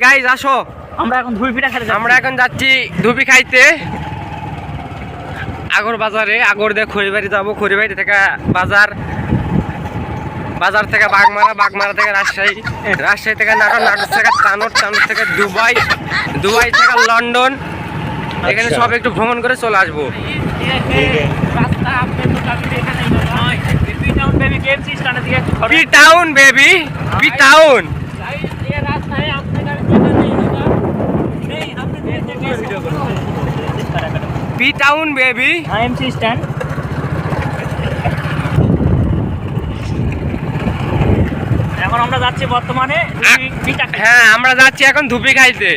Guys আসো আমরা এখন ধুই পিঠা খেতে আমরা এখন যাচ্ছি ধুপি খাইতে আগর বাজারে আগর দিয়ে খড়িবাড়ি যাব খড়িবাড়ি থেকে বাজার বাজার থেকে বাগমারা বাগমারা থেকে রাজশাহী রাজশাহী থেকে নাটক নাটক থেকে থেকে দুবাই দুবাই থেকে লন্ডন এখানে সব একটু ভ্রমণ করে চলে আসব town baby town P town baby I M C stand এখন আমরা যাচ্ছি বর্তমানে হ্যাঁ আমরা যাচ্ছি এখন ধুপি খাইতে।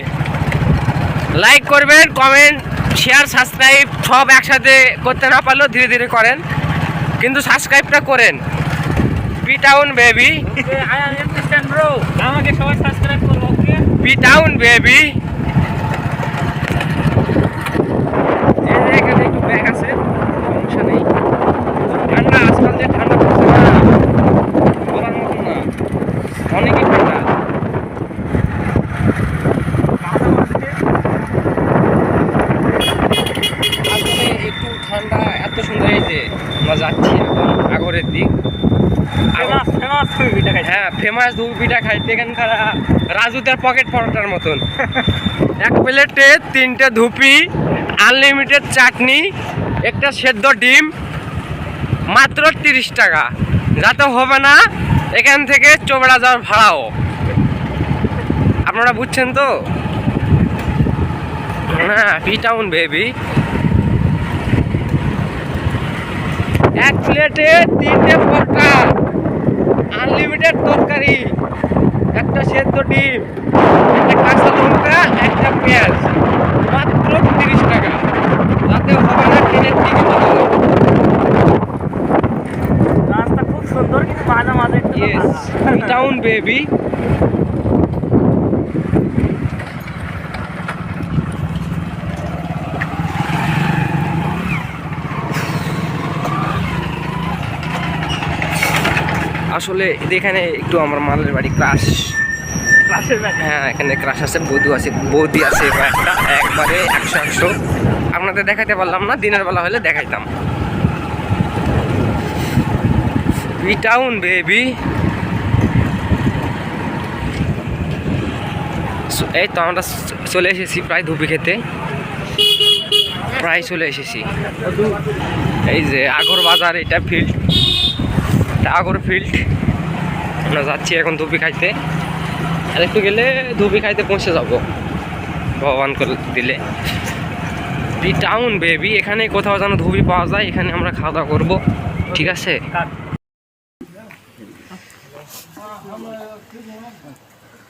লাইক করবেন কমেন্ট শেয়ার সাবস্ক্রাইব সব একসাথে করতে না পারলেও ধীরে ধীরে করেন। কিন্তু সাবস্ক্রাইবটা করেন। বি টাউন বেবি আমাকে সবাই সাবস্ক্রাইব করব পি টাউন বেবি অনেকই ঠান্ডা আসলে একটু ঠান্ডা এত সুন্দর এই যে আমরা যাচ্ছি এখন আগরের দিক। হ্যাঁ ফেমাস পিঠা খাইতে এখানকার রাজুদের পকেট পরোটার মতন। এক প্লেটে তিনটে ধুপি আনলিমিটেড চাটনি একটা সেদ্ধ ডিম মাত্র তিরিশ টাকা। যাতে হবে না এখান থেকে চোবড়া যাওয়ার ভাড়াও। আপনারা বুঝছেন তো? হ্যাঁ পি টাউন বেবি এক প্লেটে তিনটে পরোটা আনলিমিটেড তরকারি। একটা সেদ্ধ ডিম, একটা কাঁচা লঙ্কা, একটা পেঁয়াজ। মাত্র তিরিশ টাকা হবে না ট্রেনের টিকিট রাস্তা খুব সুন্দর কিন্তু মাঝে মাঝে টাউন বেবি আসলে এখানে একটু আমার মালের বাড়ি ক্রাশ হ্যাঁ এখানে ক্রাশ আছে বৌদি আছে বৌদি আছে একবারে একশো একশো। আপনাদের দেখাতে পারলাম না দিনের বেলা হলে দেখাইতাম। বেবি এই তো আমরা চলে এসেছি প্রায় ধুপি খেতে। প্রায় চলে এসেছি। এই যে আগর বাজার, এটা ফিল্ড এটা আগর ফিল্ড আমরা যাচ্ছি এখন ধুপি খাইতে। আর একটু গেলে ধুপি খাইতে পৌঁছে যাব। ভগবান করে দিলে। দি টাউন বেবি এখানে কোথাও যেন ধুপি পাওয়া যায়, এখানে আমরা খাওয়া দাওয়া করব। ঠিক আছে?